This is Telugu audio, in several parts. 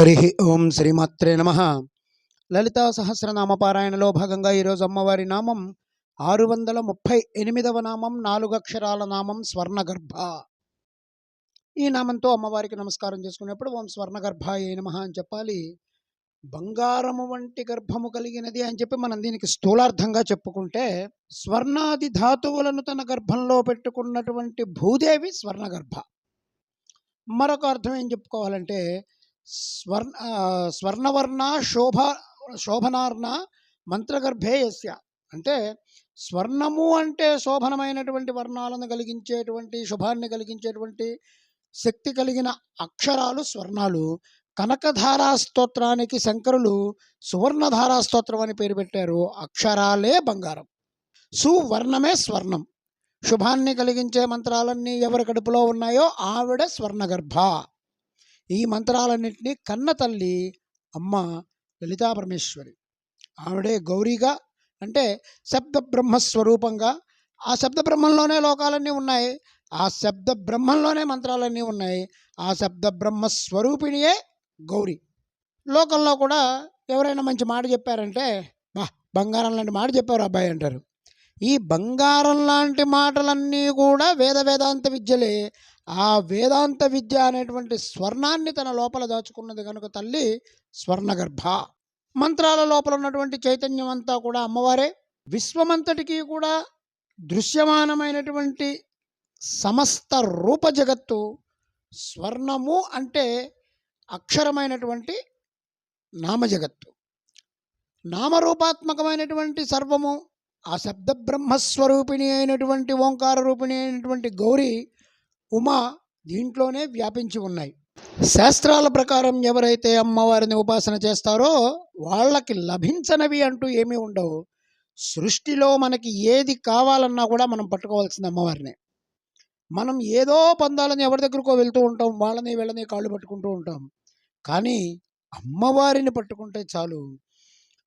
హరి ఓం శ్రీమాత్రే నమ. లలితా సహస్రనామ పారాయణలో భాగంగా ఈరోజు అమ్మవారి నామం ఆరు వందల ముప్పై ఎనిమిదవ నామం నాలుగు అక్షరాల నామం స్వర్ణగర్భ. ఈ నామంతో అమ్మవారికి నమస్కారం చేసుకునేప్పుడు ఓం స్వర్ణగర్భ ఏ నమ అని చెప్పాలి. బంగారము వంటి గర్భము కలిగినది అని చెప్పి మనం దీనికి స్థూలార్థంగా చెప్పుకుంటే స్వర్ణాది ధాతువులను తన గర్భంలో పెట్టుకున్నటువంటి భూదేవి స్వర్ణగర్భ. మరొక అర్థం ఏం చెప్పుకోవాలంటే స్వర్ణ స్వర్ణవర్ణ శోభ శోభనార్ణ మంత్రగర్భే యస్య. అంటే స్వర్ణము అంటే శోభనమైనటువంటి వర్ణాలను కలిగించేటువంటి శుభాన్ని కలిగించేటువంటి శక్తి కలిగిన అక్షరాలు స్వర్ణాలు. కనకధారా స్తోత్రానికి శంకరులు సువర్ణధారా స్తోత్రం అని పేరు పెట్టారు. అక్షరాలే బంగారం. సువర్ణమే స్వర్ణం. శుభాన్ని కలిగించే మంత్రాలన్నీ ఎవరి కడుపులో ఉన్నాయో ఆవిడ స్వర్ణగర్భ. ఈ మంత్రాలన్నింటినీ కన్న తల్లి అమ్మ లలితా పరమేశ్వరి. ఆవిడే గౌరీగా అంటే శబ్ద బ్రహ్మస్వరూపంగా ఆ శబ్ద బ్రహ్మంలోనే లోకాలన్నీ ఉన్నాయి ఆ శబ్ద బ్రహ్మంలోనే మంత్రాలన్నీ ఉన్నాయి ఆ శబ్ద బ్రహ్మస్వరూపిణియే గౌరీ. లోకంలో కూడా ఎవరైనా మంచి మాట చెప్పారంటే బా బంగారం లాంటి మాట చెప్పారు అబ్బాయి అంటారు. ఈ బంగారం లాంటి మాటలన్నీ కూడా వేద వేదాంత విద్యలే ఆ వేదాంత విద్య అనేటువంటి స్వర్ణాన్ని తన లోపల దాచుకున్నది కనుక తల్లి స్వర్ణగర్భ. మంత్రాల లోపల ఉన్నటువంటి చైతన్యం అంతా కూడా అమ్మవారే. విశ్వమంతటికి కూడా దృశ్యమానమైనటువంటి సమస్త రూప జగత్తు స్వర్ణము అంటే అక్షరమైనటువంటి నామజగత్తు. నామరూపాత్మకమైనటువంటి సర్వము ఆ శబ్ద బ్రహ్మస్వరూపిణి అయినటువంటి ఓంకార రూపిణి అయినటువంటి గౌరీ ఉమా దీంట్లోనే వ్యాపించి ఉన్నాయి. శాస్త్రాల ప్రకారం ఎవరైతే అమ్మవారిని ఉపాసన చేస్తారో వాళ్ళకి లభించనవి అంటూ ఏమీ ఉండవు. సృష్టిలో మనకి ఏది కావాలన్నా కూడా మనం పట్టుకోవాల్సింది అమ్మవారిని. మనం ఏదో పొందాలని ఎవరి దగ్గరకో వెళ్తూ ఉంటాం వాళ్ళని వీళ్ళని కాళ్ళు పట్టుకుంటూ ఉంటాం. కానీ అమ్మవారిని పట్టుకుంటే చాలు.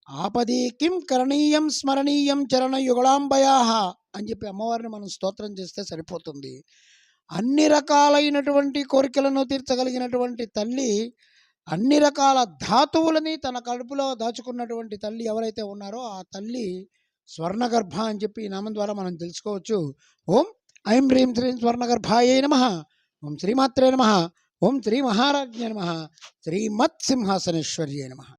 ఆపది కిం కరణీయం స్మరణీయం చరణ యుగళాంబయాహ అని చెప్పి అమ్మవారిని మనం స్తోత్రం చేస్తే సరిపోతుంది. అన్ని రకాలైనటువంటి కోరికలను తీర్చగలిగినటువంటి తల్లి అన్ని రకాల ధాతువులని తన కడుపులో దాచుకున్నటువంటి తల్లి ఎవరైతే ఉన్నారో ఆ తల్లి స్వర్ణగర్భ అని చెప్పి ఈ నామం ద్వారా మనం తెలుసుకోవచ్చు. ఓం ఐం హ్రీం శ్రీం స్వర్ణగర్భాయే నమ. ఓం శ్రీమాత్రే నమ. ఓం శ్రీ మహారాజ్ఞ నమ. శ్రీమత్సింహాసనేశ్వర్యే నమ.